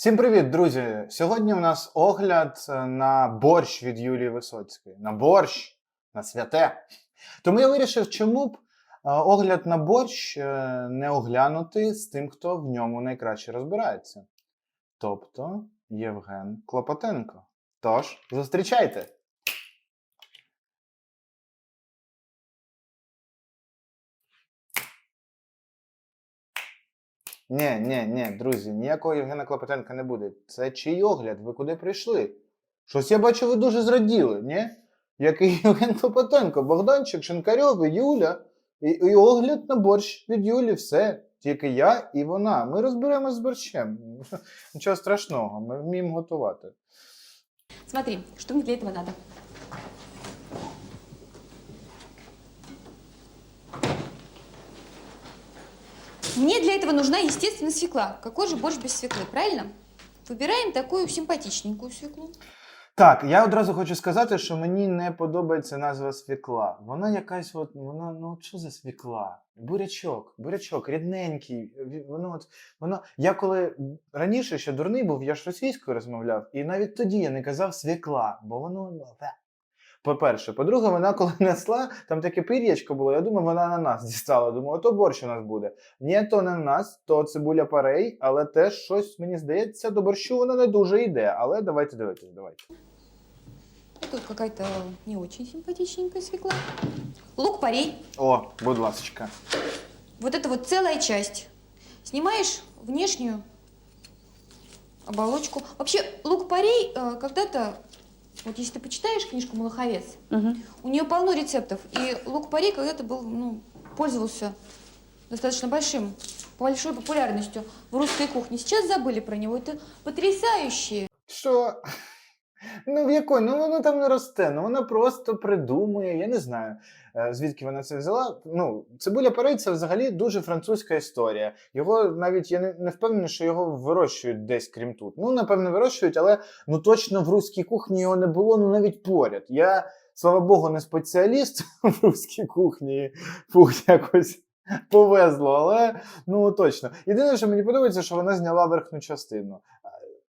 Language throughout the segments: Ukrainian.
Всім привіт, друзі! Сьогодні у нас огляд е, на борщ від Юлії Висоцької. На борщ, на святе. Тому я вирішив, чому б е, огляд на борщ е, не оглянути з тим, хто в ньому найкраще розбирається. Тобто Євген Клопотенко. Тож, зустрічайте! Ні, ні, ні, друзі, ніякого Євгена Клопотенка не буде. Це чий огляд? Ви куди прийшли? Щось я бачу, ви дуже зраділи, ні? Який Євген Клопотенко, Богданчик, Шинкарьов Юля. І, і огляд на борщ від Юлі, все. Тільки я і вона. Ми розберемось з борщем. Нічого страшного, ми вміємо готувати. Смотри, что мне для этого надо. Мне для этого нужна, естественно, свекла. Какой же борщ без свеклы, правильно? Выбираем такую симпатичненькую свеклу. Так, я одразу хочу сказати, що мені не подобається назва свікла. Вона якась, от, вона, ну от що за свікла? Бурячок, бурячок, рідненький. ві- Воно от, воно. Я коли раніше ще дурний був, я ж російською розмовляв, і навіть тоді я не казав свікла, бо воно. по-перше, по-друге, вона коли несла, там таке пір'ячко було, я думав, вона на нас дістала. Думаю, ото борщ у нас буде. Ні, то не на нас, то цибуля парей, але теж щось, мені здається, до борщу вона не дуже йде. Але давайте дивитись, давайте. Тут какая-то не очень симпатичненькая свекла. Лук-порей. О, будь ласочка. Вот это вот целая часть. Снимаешь внешнюю оболочку. Вообще, лук-порей э, когда-то, вот если ты почитаешь книжку «Малаховец», у нее полно рецептов. И лук-порей когда-то был, ну, пользовался достаточно большим, большой популярностью в русской кухне. Сейчас забыли про него. Это потрясающие Що? Ну, в якої? Ну воно там не росте, ну вона просто придумує. Я не знаю, е, звідки вона це взяла. Ну, цибуля парей це взагалі дуже французька історія. Його навіть я не, не впевнений, що його вирощують десь крім тут. Ну, напевно, вирощують, але ну точно в руській кухні його не було, ну навіть поряд. Я, слава Богу, не спеціаліст в руській кухні. Фух, якось. Повезло, але ну точно. Єдине, що мені подобається, що вона зняла верхню частину.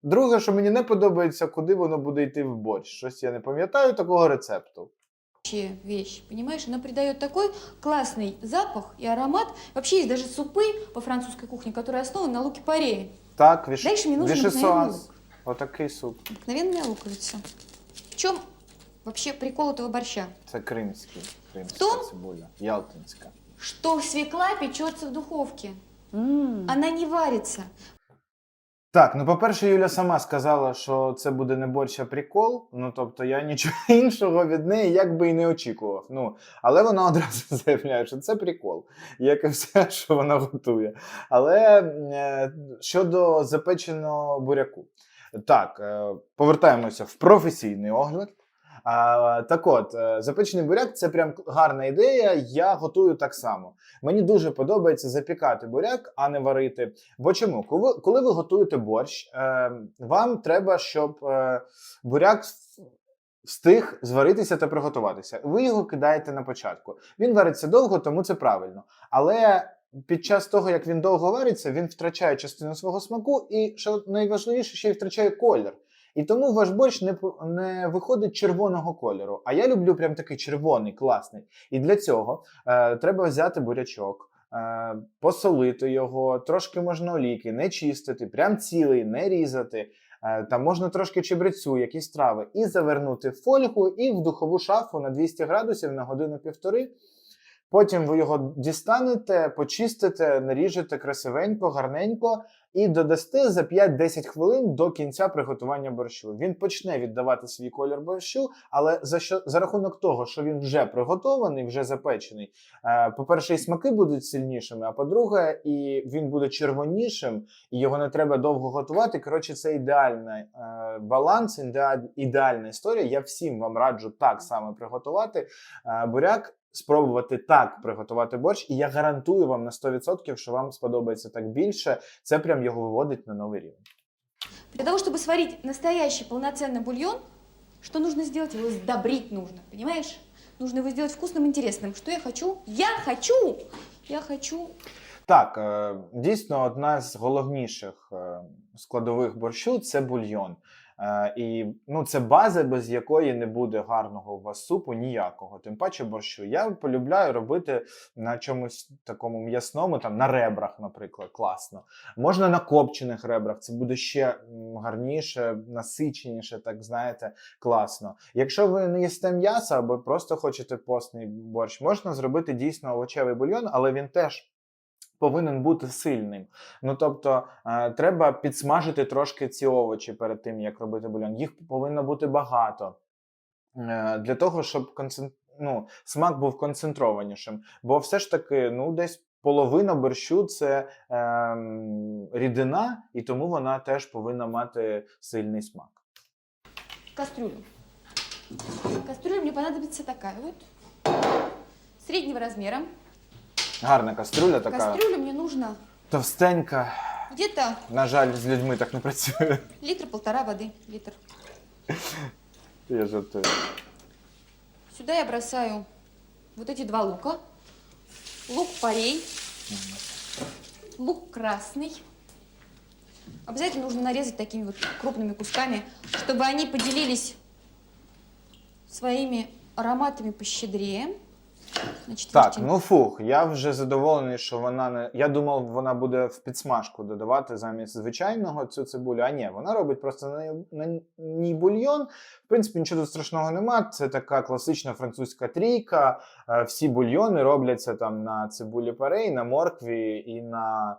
Друге, що мені не подобається, куди воно буде йти в борщ. Щось я не пам'ятаю такого рецепту. вещь, понимаешь? Она придает такой классный запах и аромат. Вообще есть даже супы по французской кухне, которые основаны на луке-порее. Так, віш... Дальше мне нужен вішесуаз. обыкновенный лук. Отакий суп. Обыкновенная луковица. В чем вообще прикол этого борща? Це кримський. Кримська Хто? цибуля. Ялтинська. Что свекла печется в духовке. Она не варится. Так, ну по-перше, Юля сама сказала, що це буде не борщ, прикол. Ну тобто я нічого іншого від неї як би і не очікував. Ну, але вона одразу заявляє, що це прикол, як і все, що вона готує. Але е, щодо запеченого буряку, так, е, повертаємося в професійний огляд. А, так от, е, запечений буряк це прям гарна ідея. Я готую так само. Мені дуже подобається запікати буряк, а не варити. Бо чому? Коли, ви готуєте борщ, е, вам треба, щоб е, буряк встиг зваритися та приготуватися. Ви його кидаєте на початку. Він вариться довго, тому це правильно. Але під час того, як він довго вариться, він втрачає частину свого смаку, і що найважливіше, ще й втрачає колір. І тому ваш борщ не, не виходить червоного кольору. А я люблю прям такий червоний, класний. І для цього е, треба взяти бурячок, е, посолити його, трошки можна олійки, не чистити, прям цілий, не різати. Е, Там можна трошки чебрецю, якісь трави, і завернути в фольгу і в духову шафу на 200 градусів на годину-півтори. Потім ви його дістанете, почистите, наріжете красивенько, гарненько і додасте за 5-10 хвилин до кінця приготування борщу. Він почне віддавати свій колір борщу, але за що за рахунок того, що він вже приготований, вже запечений, е, по-перше, і смаки будуть сильнішими, а по-друге, і він буде червонішим, і його не треба довго готувати. Коротше, це ідеальний е, баланс, ідеальна історія. Я всім вам раджу так само приготувати е, буряк Спробувати так приготувати борщ, і я гарантую вам на 100%, що вам сподобається так більше. Це прям його виводить на новий рівень. Для того, чтобы сварить настоящий полноценный бульон, что нужно сделать? Его сдобрить нужно, понимаешь? Нужно его сделать вкусным, интересным. Что я хочу? Я хочу! Я хочу Так, е, дійсно, одна з головніших е, складових борщу це бульйон. Е, і ну, це база, без якої не буде гарного у вас супу ніякого. Тим паче борщу. Я полюбляю робити на чомусь такому м'ясному, там на ребрах, наприклад, класно. Можна на копчених ребрах, це буде ще гарніше, насиченіше, так знаєте, класно. Якщо ви не їсте м'яса або просто хочете постний борщ, можна зробити дійсно овочевий бульйон, але він теж. Повинен бути сильним. Ну тобто е, треба підсмажити трошки ці овочі перед тим, як робити бульйон. Їх повинно бути багато е, для того, щоб ну, смак був концентрованішим. Бо все ж таки, ну, десь половина борщу це ем, рідина, і тому вона теж повинна мати сильний смак. Кастрюлю. Кастрюля мне понадобится такая вот. Среднего размера. Гарна кастрюля така Кастрюлю мне нужно товстенька. где-то На жаль, з людьми так не працює. литр-полтора воды. Литр. Я жартую. Сюда я бросаю вот эти два лука. Лук-порей. Лук красный. Обязательно нужно нарезать такими вот крупными кусками, чтобы они поделились своими ароматами пощедрее. На Так, ну фух, я вже задоволений, що вона не. Я думав, вона буде в підсмажку додавати замість звичайного цю цибулю. А ні, вона робить просто на, на ній бульйон. В принципі, нічого тут страшного нема. Це така класична французька трійка. Е, Всі бульйони робляться там на цибулі парей, на моркві і на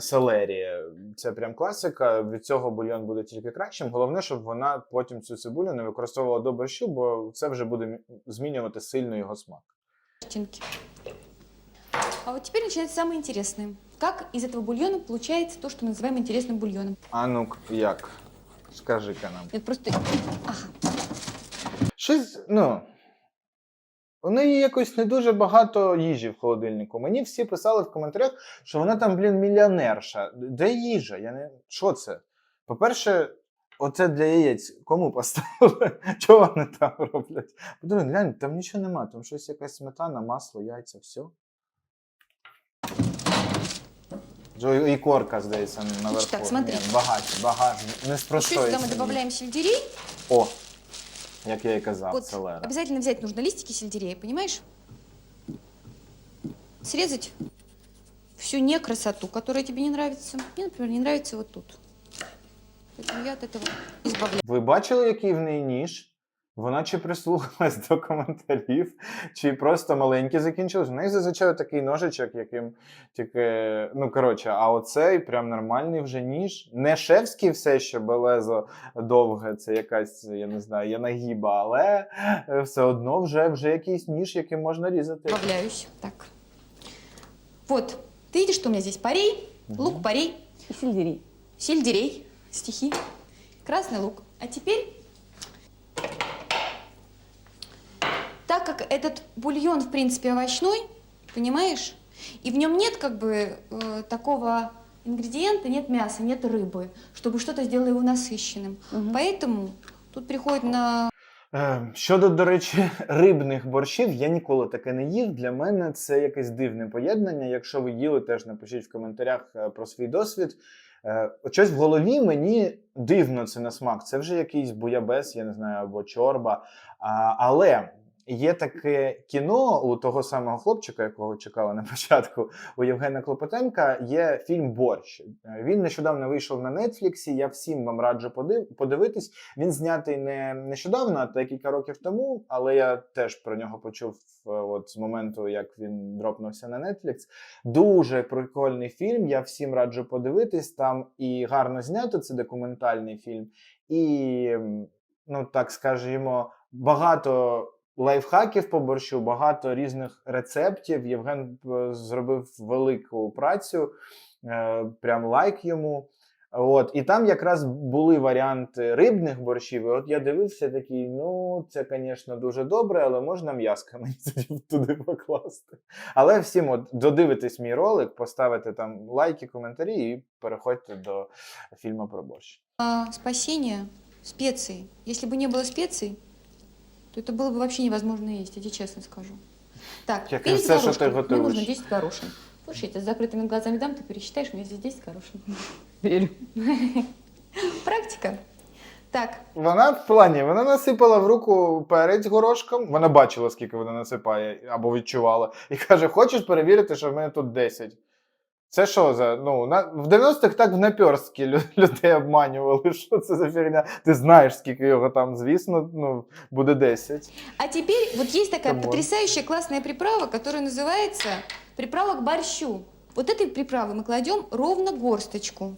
селері. Це прям класика. Від цього бульйон буде тільки кращим. Головне, щоб вона потім цю цибулю не використовувала до борщу, бо це вже буде змінювати сильно його смак. картинки. А вот теперь начинается самое интересное. Как из этого бульона получается то, что мы называем интересным бульоном? А ну як? Скажи-ка нам. Это просто... Ага. Щось, ну. У неї якось не дуже багато їжі в холодильнику. Мені всі писали в коментарях, що вона там, блін, мільйонерша. Де їжа? Я не... Що це? По-перше, оце для яєць кому поставили? Чого вони там роблять? Подивись, глянь, там нічого нема, там щось якась сметана, масло, яйця, все. І корка, здається, наверху. так, смотри. Ні, багато, багато. Не Еще простої сюда мы добавляем сельдерей. О, як я і казав, Вот селера. обязательно взять нужно листики сельдерея, понимаешь? Срезать всю не красоту, которая тебе не нравится. Мне, например, не нравится вот тут Поэтому я от этого избавляюсь. Ви бачили, який в неї ніж? Вона чи прислухалась до коментарів, чи просто маленькі закінчились. У неї зазвичай такий ножичок, яким тільки. Ну, коротше, а оцей прям нормальний вже ніж. Не шефський все ще белезо довге, це якась, я не знаю, є нагіба, але е, все одно вже, вже якийсь ніж, яким можна різати. Избавляюсь. Так. Вот. Ты видишь, что у меня здесь парей, лук, парей, И сельдерей. сельдерей, стихи, красный лук. А теперь, так как этот бульон, в принципе, овощной, понимаешь, и в нем нет как бы э, такого ингредиента, нет мяса, нет рыбы, чтобы что-то сделало его насыщенным. Мгм. Поэтому тут приходит на Е, Щодо, до речі, рибних борщів, я ніколи таке не їв. Для мене це якесь дивне поєднання. Якщо ви їли, теж напишіть в коментарях е, про свій досвід. Е, Щось в голові мені дивно це на смак. Це вже якийсь буябес, я не знаю, або чорба. Але є таке кіно у того самого хлопчика, якого чекали на початку, у Євгена Клопотенка, є фільм Борщ. Він нещодавно вийшов на Нетфліксі. Я всім вам раджу подив- подивитись. Він знятий не нещодавно, а декілька років тому, але я теж про нього почув е, от з моменту, як він дропнувся на Netflix. Дуже прикольний фільм. Я всім раджу подивитись. Там і гарно знято, це документальний фільм, і ну так скажімо, багато. Лайфхаків по борщу, багато різних рецептів. Євген е, зробив велику працю, е, прям лайк йому. От, і там якраз були варіанти рибних борщів. І от я дивився такий: ну, це, звісно, дуже добре, але можна тоді туди покласти. Але всім, от додивитись мій ролик, поставити там лайки, коментарі і переходьте до фільму про борщ. а, спасение специи. Если бы не было специй, то это было бы вообще невозможно есть, я тебе честно скажу. Так, Как и перец всё, что горошком. ты Мне готовишь. нужно 10 горошин. Слушай, я тебе с закрытыми глазами дам, ты пересчитаешь, у меня здесь 10 горошин. Верю. Практика. Так, Вона в плані, вона насипала в руку перець горошком. Вона бачила, скільки вона насипає, або відчувала. І каже: Хочеш перевірити, що в мене тут 10? Це що за. Ну, на, в 90-х так в наперстки лю- людей обманювали. Що це за фігня? Ти знаєш, скільки його там, звісно, ну, буде 10. а теперь вот есть такая Камон. потрясающая классная приправа, которая называется приправа к борщу. Вот этой приправы мы кладем ровно горсточку.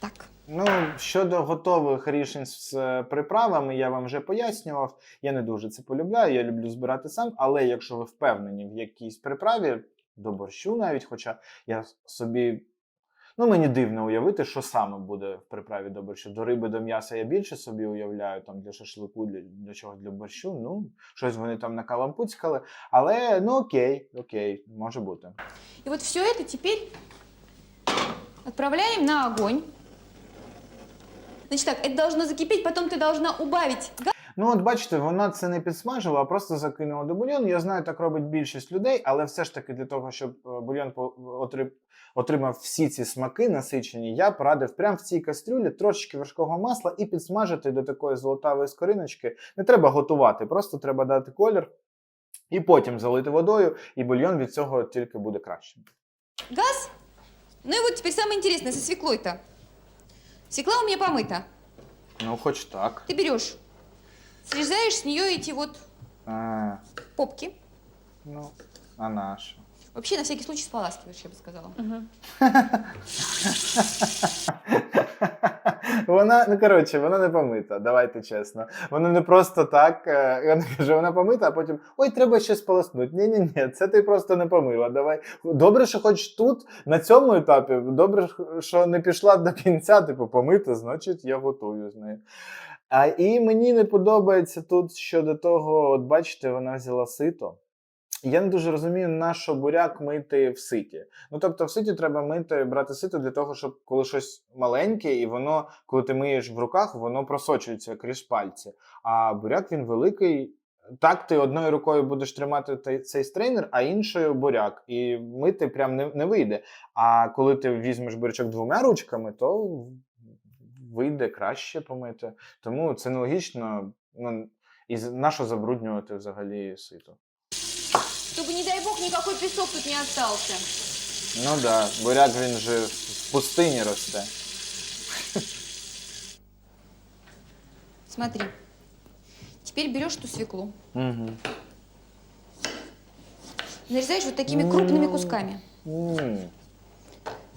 Так. Ну, щодо готових рішень з е, приправами, я вам вже пояснював. Я не дуже це полюбляю, я люблю збирати сам. Але якщо ви впевнені в якійсь приправі, до борщу навіть, хоча я собі. Ну, мені дивно уявити, що саме буде в приправі до борщу. До риби, до м'яса я більше собі уявляю, там для шашлику, для, для чогось для борщу. Ну, щось вони там накалампуцькали. Але ну окей, окей, може бути. И вот все это теперь отправляем на огонь. Значит так, это должно закипеть, потом ты должна убавить газ. Ну, от бачите, вона це не підсмажила, а просто закинула до бульйону. Я знаю, так робить більшість людей, але все ж таки для того, щоб е, бульйон отримав всі ці смаки насичені, я порадив прямо в цій кастрюлі трошечки вершкового масла і підсмажити до такої золотавої скориночки. Не треба готувати, просто треба дати колір і потім залити водою, і бульйон від цього тільки буде кращим. Газ. Ну и вот теперь самое интересное со свеклой-то. Свекла у меня помыта. Ну, хоч так. Ты берешь, срезаешь с нее эти вот А, попки. ну, а наша. Вообще, на всякий случай, споласкиваешь, я бы сказала. Вона, ну коротше, вона не помита, давайте чесно. Вона не просто так. е, Вона каже, вона помита, а потім ой, треба ще сполоснути. Ні, ні, ні, це ти просто не помила. Давай. Добре, що хоч тут, на цьому етапі, добре, що не пішла до кінця, типу, помита, значить, я готую з нею. А і мені не подобається тут щодо того, от бачите, вона взяла сито. Я не дуже розумію, на що буряк мити в ситі. Ну тобто, в ситі треба мити, брати сито для того, щоб коли щось маленьке, і воно, коли ти миєш в руках, воно просочується крізь пальці. А буряк він великий. Так, ти одною рукою будеш тримати цей стрейнер, а іншою буряк. І мити прям не, не вийде. А коли ти візьмеш бурячок двома ручками, то вийде краще помити. Тому це нелогічно. Ну, і з- на що забруднювати взагалі сито? Чтобы, не дай бог, никакой песок тут не остался. Ну да, буряк він же в пустині росте. Смотри. Теперь берешь ту свеклу, Угу. нарезаешь вот такими крупными кусками. Ты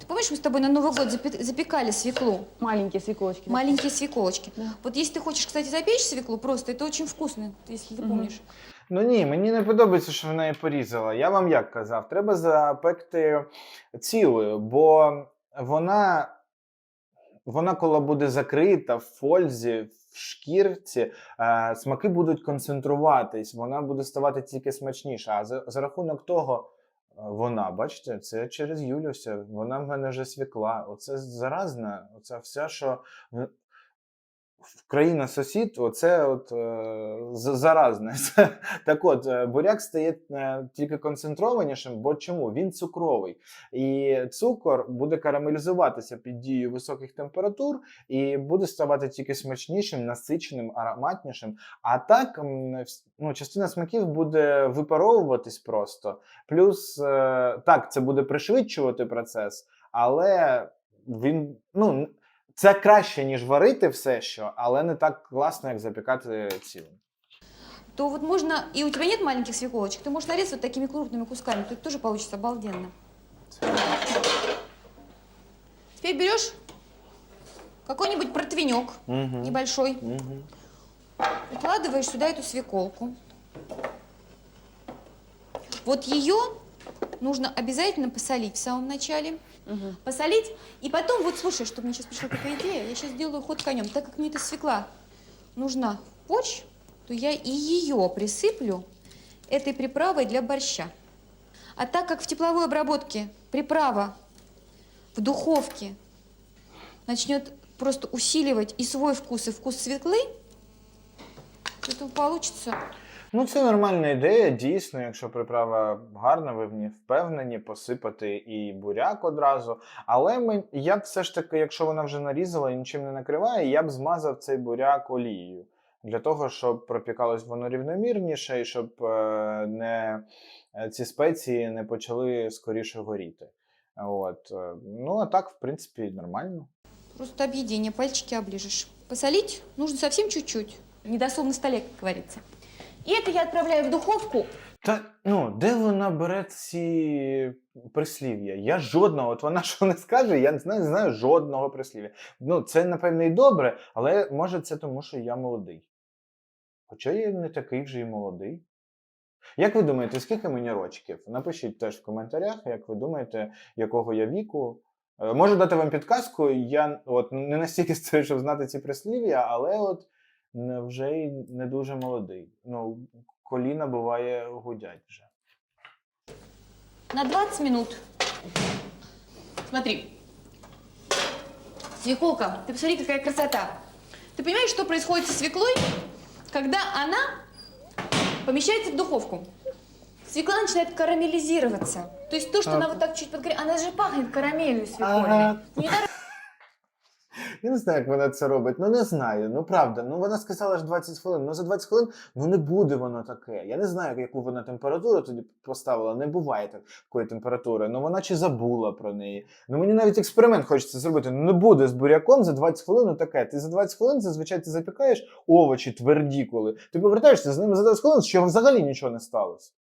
помнишь, мы с тобой на Новый год запе- запекали свеклу? Маленькие свеколочки. да? Маленькие свеколочки. Да. Вот если ты хочешь, кстати, запечь свеклу, просто это очень вкусно, если ты Мгм. помнишь. Ну ні, мені не подобається, що вона її порізала. Я вам як казав, треба запекти цілою, бо вона, вона коли буде закрита в фользі, в шкірці, е, смаки будуть концентруватись, вона буде ставати тільки смачніша. А за, за рахунок того, е, вона, бачите, це через Юлюся. Вона в мене вже свікла. Оце заразна, оце все, що країна сусід, оце от е, заразне. Так от, е, буряк стає е, тільки концентрованішим, бо чому? Він цукровий. І цукор буде карамелізуватися під дією високих температур і буде ставати тільки смачнішим, насиченим, ароматнішим. А так, ну, частина смаків буде випаровуватись просто. Плюс, е, так, це буде пришвидшувати процес, але він, ну, це краще, ніж варити все, що, але не так класно, як запікати цілим. То вот можно, и у тебя нет маленьких свеколочек, ты можешь нарезать вот такими крупными кусками, тут тоже получится обалденно. Теперь берешь какой-нибудь противенек Угу. небольшой, Угу. укладываешь сюда эту свеколку. Вот ее нужно обязательно посолить в самом начале. Мгм. Посолить. И потом, вот слушай, что мне сейчас пришла такая идея, я сейчас сделаю ход конем. Так как мне эта свекла нужна борщ, то я и ее присыплю этой приправой для борща. А так как в тепловой обработке приправа в духовке начнет просто усиливать и свой вкус, и вкус свеклы, то получится Ну, це нормальна ідея, дійсно, якщо приправа гарна, ви в ній впевнені, посипати і буряк одразу. Але ми, я все ж таки, якщо вона вже нарізала і нічим не накриває, я б змазав цей буряк олією. Для того, щоб пропікалось воно рівномірніше і щоб е, не, е, ці спеції не почали скоріше горіти. От. е, Ну, а так, в принципі, нормально. Просто объедение, пальчики оближешь. Посолить нужно совсем чуть-чуть. Недосол на столе, как говорится. И это я отправляю в духовку. Та ну, де вона бере ці прислів'я? Я жодного, от вона що не скаже, я не знаю, не знаю жодного прислів'я. Ну, це, напевне, і добре, але може це тому, що я молодий. Хоча я не такий вже і молодий. Як ви думаєте, скільки мені рочків? Напишіть теж в коментарях, як ви думаєте, якого я віку. Е, Можу дати вам підказку, я от не настільки старий, щоб знати ці прислів'я, але от не- вже й не дуже молодий. Ну, коліна буває гудять вже. На 20 минут. Смотри. Свеколка, ты посмотри, какая красота. Ты понимаешь, что происходит со свеклой, когда она помещается в духовку? Свекла начинает карамелизироваться. То есть то, что А. она вот так чуть подгорела, она же пахнет карамелью свекольной. Ага. Недаром Я не знаю, як вона це робить. Ну не знаю. Ну правда. Ну вона сказала ж 20 хвилин. Ну за 20 хвилин ну не буде воно таке. Я не знаю, яку вона температуру тоді поставила. Не буває такої температури. Ну вона чи забула про неї. Ну мені навіть експеримент хочеться зробити. Ну не буде з буряком за 20 хвилин таке. Ти за 20 хвилин зазвичай ти запікаєш овочі тверді, коли ти повертаєшся з ними за 20 хвилин, що взагалі нічого не сталося.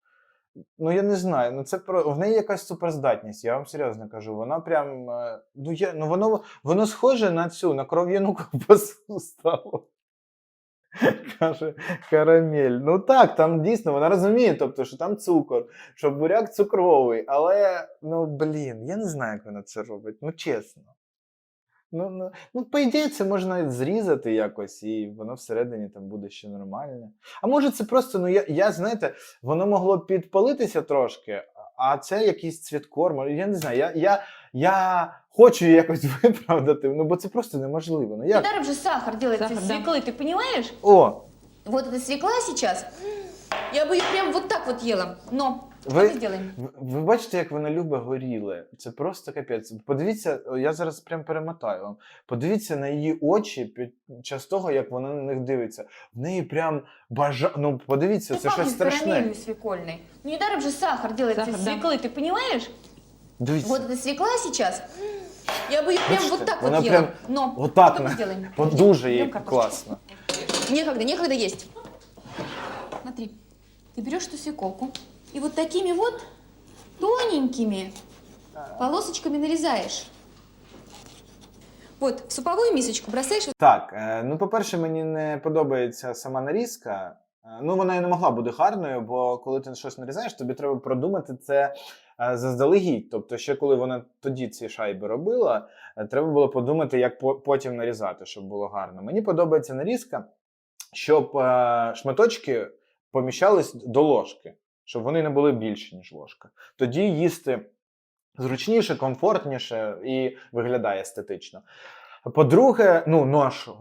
Ну, я не знаю. Ну, це про в неї якась суперздатність, я вам серйозно кажу. Вона прям. е, Ну, я, ну воно, воно схоже на цю, на кров'яну ковбасу стало. Каже карамель. Ну так, там дійсно вона розуміє, тобто, що там цукор, що буряк цукровий, але ну блін, я не знаю, як вона це робить. Ну чесно. Ну, ну, ну, по ідеї, це можна навіть зрізати якось, і воно всередині там буде ще нормальне. А може, це просто, ну я, я знаєте, воно могло б підпалитися трошки, а це якийсь цвіткор. може, Я не знаю, я, я, я хочу її якось виправдати, ну бо це просто неможливо. Ну як? недаром же сахар делается Сахар, из да. свеклы, ты понимаешь? О, Вот эта свекла сейчас, я бы ее прям вот так вот ела. Но Ви- что мы сделаем? ви, ви бачите, як вона любить горіле. Це просто капець. Подивіться, о, я зараз прям перемотаю вам. Подивіться на її очі під час того, як вона на них дивиться. В неї прям бажа. Ну, подивіться, Ну, це щось пахнет страшне. карамелью свекольной. Ну, недаром же сахар делается Сахар, из да. свеклы, ты понимаешь? Дивіться. Вот эта свекла сейчас, я бы ее прям Бачите, вот так вона вот ела. прям Но отак что мы на- сделаем? От дуже їй Берем картошку. класно. Некогда, некогда есть. Смотри, ты берешь эту свеколку и вот такими вот тоненькими полосочками нарезаешь. Вот, в суповую мисочку бросаешь вот Так, е, ну по-перше, мені не подобається сама нарізка. Е, Ну, вона і не могла бути гарною, бо коли ти щось нарізаєш, тобі треба продумати це е, заздалегідь. Тобто, ще коли вона тоді ці шайби робила, треба було подумати, як потім нарізати, щоб було гарно. Мені подобається нарізка, щоб шматочки поміщались до ложки, щоб вони не були більші, ніж ложка. Тоді їсти зручніше, комфортніше і виглядає естетично. По-друге, ну, нож е,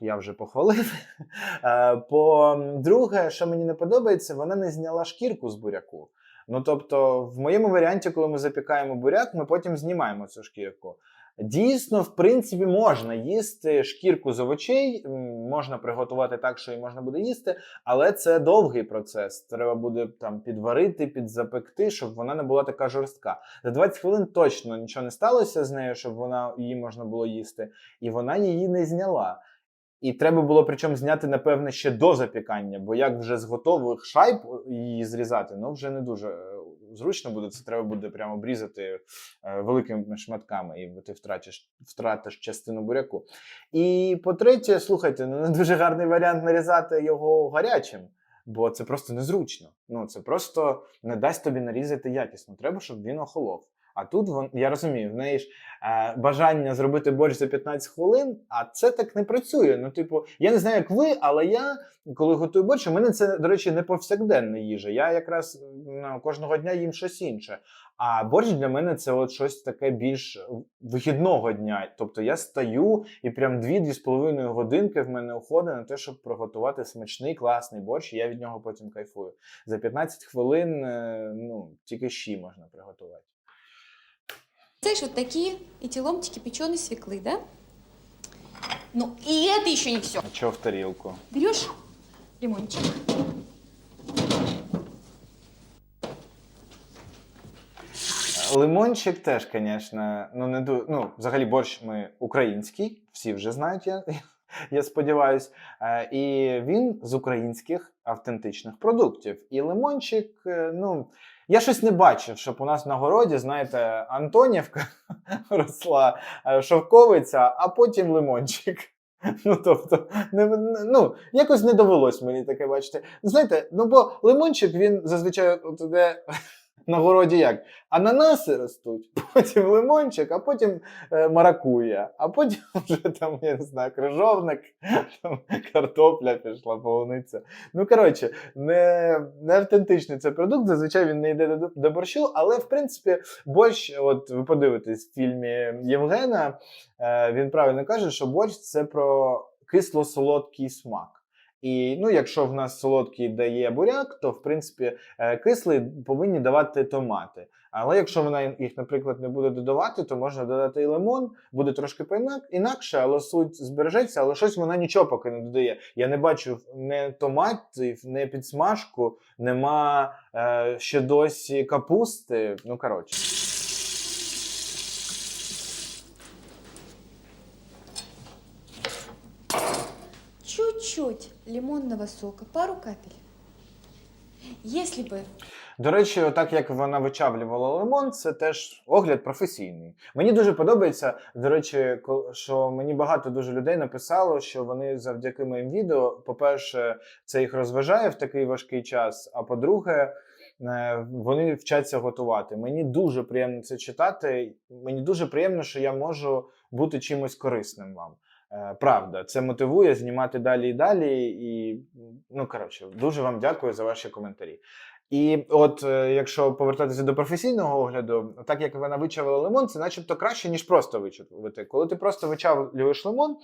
я вже похвалив. Е, По-друге, що мені не подобається, вона не зняла шкірку з буряку. Ну, тобто, в моєму варіанті, коли ми запікаємо буряк, ми потім знімаємо цю шкірку. Дійсно, в принципі, можна їсти шкірку з овочей, можна приготувати так, що її можна буде їсти, але це довгий процес. Треба буде там підварити, підзапекти, щоб вона не була така жорстка. За 20 хвилин точно нічого не сталося з нею, щоб вона її можна було їсти, і вона її не зняла. І треба було причому зняти, напевне, ще до запікання, бо як вже з готових шайб її зрізати, ну вже не дуже е, зручно буде. Це треба буде прямо обрізати е, великими шматками, і ти втратиш, втратиш частину буряку. І по-третє, слухайте, ну не дуже гарний варіант нарізати його гарячим. Бо це просто незручно. Ну це просто не дасть тобі нарізати якісно. Треба, щоб він охолов. А тут вон, я розумію, в неї ж е, бажання зробити борщ за 15 хвилин, а це так не працює. Ну, типу, я не знаю, як ви, але я, коли готую борщ, у мене це, до речі, не повсякденна їжа. Я якраз кожного дня їм щось інше. А борщ для мене це от щось таке більш вихідного дня. Тобто я стаю і прям 2-2,5 годинки в мене уходить на те, щоб приготувати смачний, класний борщ, і я від нього потім кайфую. За 15 хвилин е, ну, тільки щі можна приготувати. Знаешь, вот такие эти ломтики печеной свеклы, да? Ну, и это еще не все. А чого в тарілку? Берешь лимончик. Лимончик теж, звісно, ну не ду... ну, взагалі борщ ми український, всі вже знають, я, я сподіваюся. Е, І він з українських автентичних продуктів. І лимончик, е, ну, я щось не бачив, щоб у нас на городі, знаєте, Антонівка росла, е, шовковиця, а потім лимончик. Ну, тобто, не, ну, якось не довелось мені таке бачити. Знаєте, ну бо лимончик він зазвичай от іде на городі як? Ананаси ростуть, потім лимончик, а потім е, маракуя, а потім вже там, я не знаю, крижовник, там, картопля пішла, полуниця. Ну, коротше, не, не автентичний це продукт, зазвичай він не йде до, до борщу, але в принципі борщ, от ви подивитесь в фільмі Євгена, е, він правильно каже, що борщ це про кисло-солодкий смак. І ну, якщо в нас солодкий дає буряк, то в принципі е, кислий повинні давати томати. Але якщо вона їх, наприклад, не буде додавати, то можна додати і лимон, буде трошки поінак- інакше, але суть збережеться, але щось вона нічого поки не додає. Я не бачу не томатів, не підсмажку, нема е, ще досі капусти. Ну коротше. Чуть-чуть лимонного сока, пару капель. Если бы До речі, так як вона вичавлювала лимон, це теж огляд професійний. Мені дуже подобається. До речі, що мені багато дуже людей написало, що вони завдяки моїм відео, по-перше, це їх розважає в такий важкий час. А по-друге, е, вони вчаться готувати. Мені дуже приємно це читати. Мені дуже приємно, що я можу бути чимось корисним вам. Е, Правда, це мотивує знімати далі і далі. І ну коротше, дуже вам дякую за ваші коментарі. І от е, якщо повертатися до професійного огляду, так як вона вичавила лимон, це начебто краще, ніж просто вичавити. Коли ти просто вичавлюєш лимон,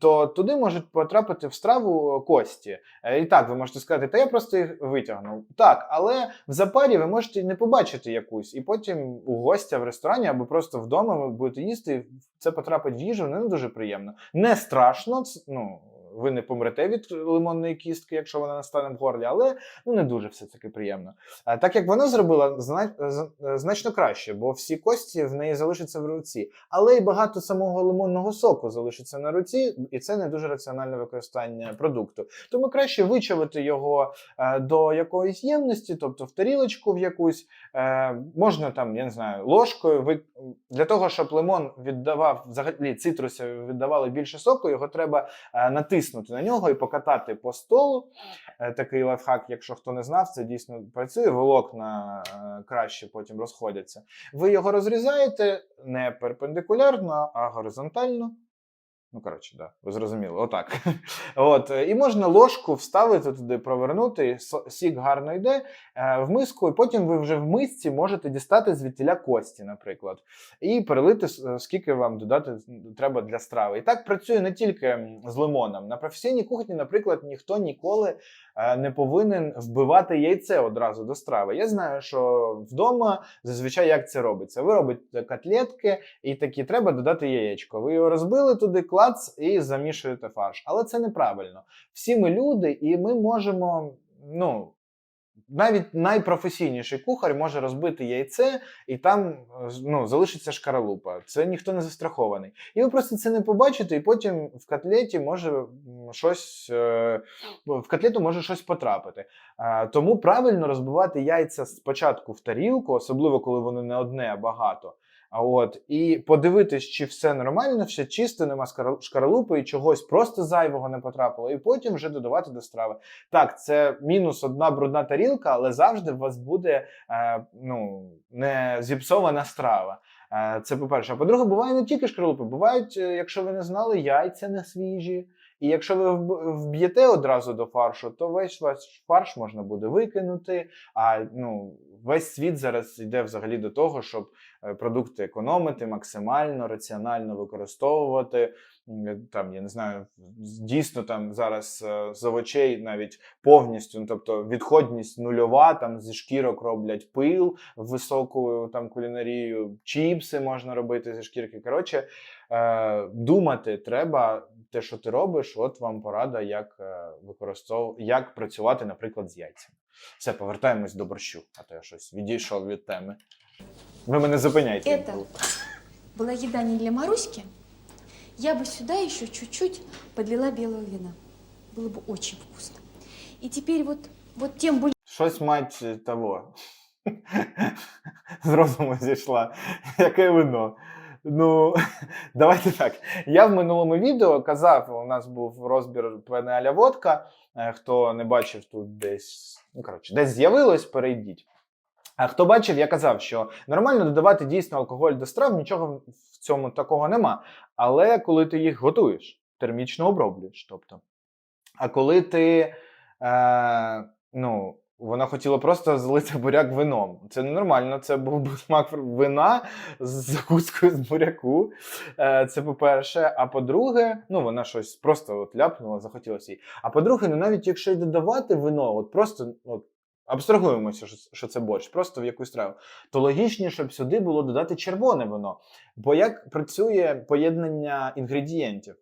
то туди можуть потрапити в страву кості. Е, І так, ви можете сказати, та я просто їх витягнув. Так, але в запарі ви можете не побачити якусь, і потім у гостя в ресторані або просто вдома ви будете їсти, це потрапить в їжу, не дуже приємно. Не страшно, ну. Ви не помрете від лимонної кістки, якщо вона настане в горлі, але ну не дуже все таки приємно. А так як вона зробила зна- значно краще, бо всі кості в неї залишаться в руці, але й багато самого лимонного соку залишиться на руці, і це не дуже раціональне використання продукту. Тому краще вичавити його е, до якоїсь ємності, тобто в тарілочку в якусь, е, можна там, я не знаю, ложкою. Ви для того, щоб лимон віддавав взагалі цитруси віддавали більше соку, його треба е, натиснути на нього і покатати по столу. Е, Такий лайфхак, якщо хто не знав, це дійсно працює. Волокна е, краще потім розходяться. Ви його розрізаєте не перпендикулярно, а горизонтально. Ну, коротше, да, ви зрозуміли, отак. От, е, і можна ложку вставити туди, провернути, сік гарно йде е, в миску, і потім ви вже в мисці можете дістати звідтіля кості, наприклад, і перелити, е, скільки вам додати треба для страви. І так працює не тільки з лимоном. На професійній кухні, наприклад, ніхто ніколи не повинен вбивати яйце одразу до страви. Я знаю, що вдома зазвичай як це робиться. Ви робите котлетки, і такі треба додати яєчко. Ви його розбили туди, клац і замішуєте фарш. Але це неправильно. Всі ми люди, і ми можемо, ну. Навіть найпрофесійніший кухар може розбити яйце, і там е, ну, залишиться шкаралупа. Це ніхто не застрахований. І ви просто це не побачите, і потім в котлеті може щось е, в котлету може щось потрапити. Тому правильно розбивати яйця спочатку в тарілку, особливо коли вони не одне, а багато. А от і подивитись, чи все нормально, все чисто, нема шкаралупи і чогось просто зайвого не потрапило, і потім вже додавати до страви. Так, це мінус одна брудна тарілка, але завжди у вас буде е, ну, не зіпсована страва. Е, Це по-перше. А по-друге, буває не тільки шкарлупи, бувають, е, якщо ви не знали, яйця не свіжі. І якщо ви вб- вб'єте одразу до фаршу, то весь ваш фарш можна буде викинути. А ну, весь світ зараз йде взагалі до того, щоб е, продукти економити максимально, раціонально використовувати. Там, я не знаю, дійсно там зараз е, з овочей навіть повністю, ну, тобто відходність нульова, там зі шкірок роблять пил в високу там кулінарію, чіпси можна робити зі шкірки. Коротше, е, думати треба те, що ти робиш. От вам порада, як е, використов... як працювати, наприклад, з яйцями. Все, повертаємось до борщу, а то я щось відійшов від теми. Ви мене зупиняйте. Это была еда не для Маруськи. Я бы сюда еще чуть-чуть подлила белого вина. Было бы очень вкусно. И теперь вот, вот тем бульоном, Щось мать е, того. З розуму зійшла. Яке вино? Ну, давайте так. Я в минулому відео казав, у нас був розбір пенеаля водка. Е, Хто не бачив тут десь, ну коротше, десь з'явилось, перейдіть. А хто бачив, я казав, що нормально додавати дійсно алкоголь до страв, нічого в цьому такого нема. Але коли ти їх готуєш, термічно оброблюєш. Тобто. А коли ти е, ну, вона хотіла просто залити буряк вином. Це ненормально. Це був би смак вина з закускою з буряку. Е, Це по-перше. А по-друге, ну вона щось просто от ляпнула, захотілося їй. А по-друге, ну навіть якщо й додавати вино, от просто от, абстрагуємося, що, це борщ, просто в якусь страву, то логічніше б сюди було додати червоне вино. Бо як працює поєднання інгредієнтів?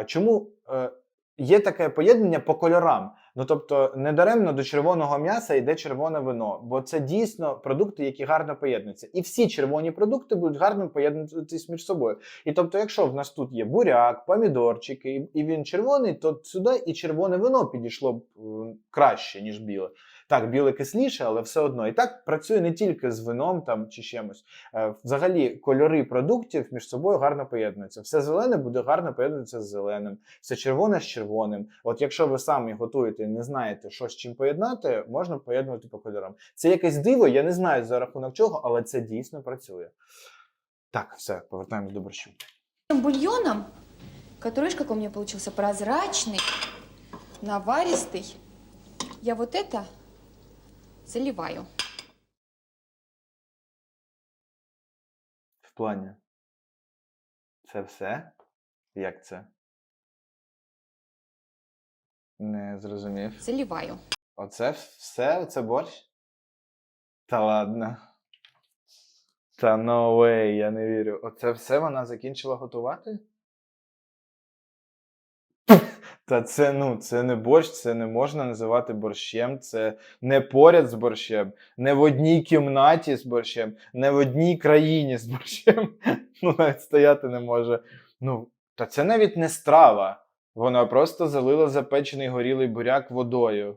Е, Чому е, є таке поєднання по кольорам? Ну тобто, недаремно до червоного м'яса йде червоне вино, бо це дійсно продукти, які гарно поєднуються. І всі червоні продукти будуть гарно поєднуватись між собою. І тобто, якщо в нас тут є буряк, помідорчики, і- він червоний, то сюди і червоне вино підійшло б краще, ніж біле. Так, біле кисліше, але все одно. І так працює не тільки з вином там чи чимось. Е, Взагалі, кольори продуктів між собою гарно поєднуються. Все зелене буде гарно поєднуватися з зеленим, все червоне з червоним. От якщо ви самі готуєте і не знаєте, що з чим поєднати, можна поєднувати по кольорам. Це якесь диво, я не знаю за рахунок чого, але це дійсно працює. Так, все, повертаємось до борщу. бульоном, который, видишь, какой у меня получился прозрачный, наваристый, я вот это заливаю. В плані. Це все? Як це? Не зрозумів. Заливаю. Оце все? Оце борщ? Та ладно. Та no way, я не вірю. Оце все вона закінчила готувати? Та це ну, це не борщ, це не можна називати борщем. Це не поряд з борщем, не в одній кімнаті з борщем, не в одній країні з борщем. Ну, навіть стояти не може. Ну, та це навіть не страва. Вона просто залила запечений горілий буряк водою.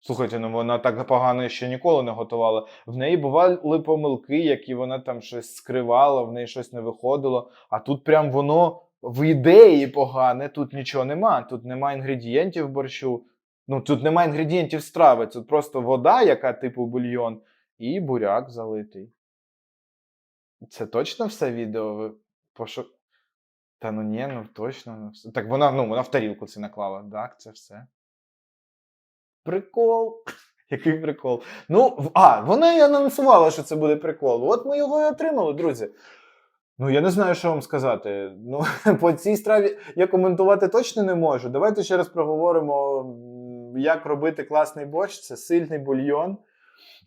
Слухайте, ну вона так погано ще ніколи не готувала. В неї бували помилки, які вона там щось скривала, в неї щось не виходило. А тут прям воно в ідеї погане, тут нічого нема. Тут нема інгредієнтів борщу. Ну тут нема інгредієнтів страви. Тут просто вода, яка типу бульйон, і буряк залитий. Це точно все відео? Ви пошо... Та ну ні, ну точно. Ну, все. Так вона, ну, вона в тарілку це наклала. Так, це все. Прикол. Який прикол? Ну, а, вона і анонсувала, що це буде прикол. От ми його і отримали, друзі. Ну, я не знаю, що вам сказати. Ну, по цій страві я коментувати точно не можу. Давайте ще раз проговоримо, як робити класний борщ. Це сильний бульйон,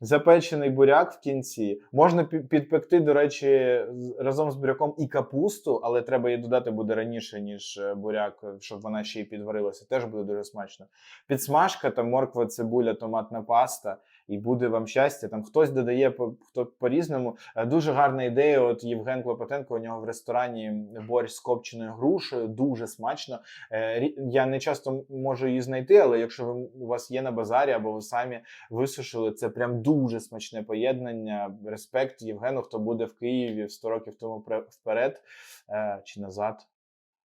запечений буряк в кінці. Можна підпекти, до речі, разом з буряком і капусту, але треба її додати буде раніше, ніж е, буряк, щоб вона ще й підварилася. Теж буде дуже смачно. Підсмажка, там морква, цибуля, томатна паста і буде вам щастя. Там хтось додає по хто по-різному. Е, Дуже гарна ідея. От Євген Клопотенко у нього в ресторані борщ з копченою грушею, дуже смачно. Е, Я не часто можу її знайти, але якщо ви у вас є на базарі або ви самі висушили, це прям дуже смачне поєднання. Респект Євгену, хто буде в Києві 100 років тому вперед е, чи назад.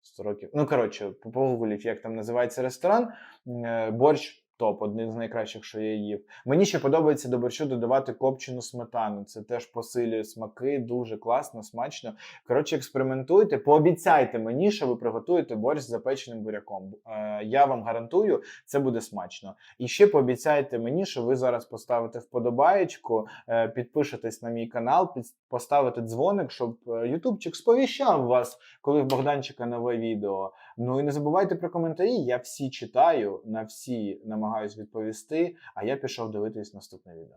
100 років. Ну, коротше, по- погугліть, як там називається ресторан. Борщ топ, один з найкращих, що я їв. Мені ще подобається до борщу додавати копчену сметану. Це теж посилює смаки, дуже класно, смачно. Коротше, експериментуйте, пообіцяйте мені, що ви приготуєте борщ з запеченим буряком. Е, я вам гарантую, це буде смачно. І ще пообіцяйте мені, що ви зараз поставите вподобаєчку, е, підпишетесь на мій канал, під- поставите дзвоник, щоб е, ютубчик сповіщав вас, коли в Богданчика нове відео. Ну і не забувайте про коментарі. Я всі читаю, на всі намагаюсь відповісти. А я пішов дивитись наступне відео.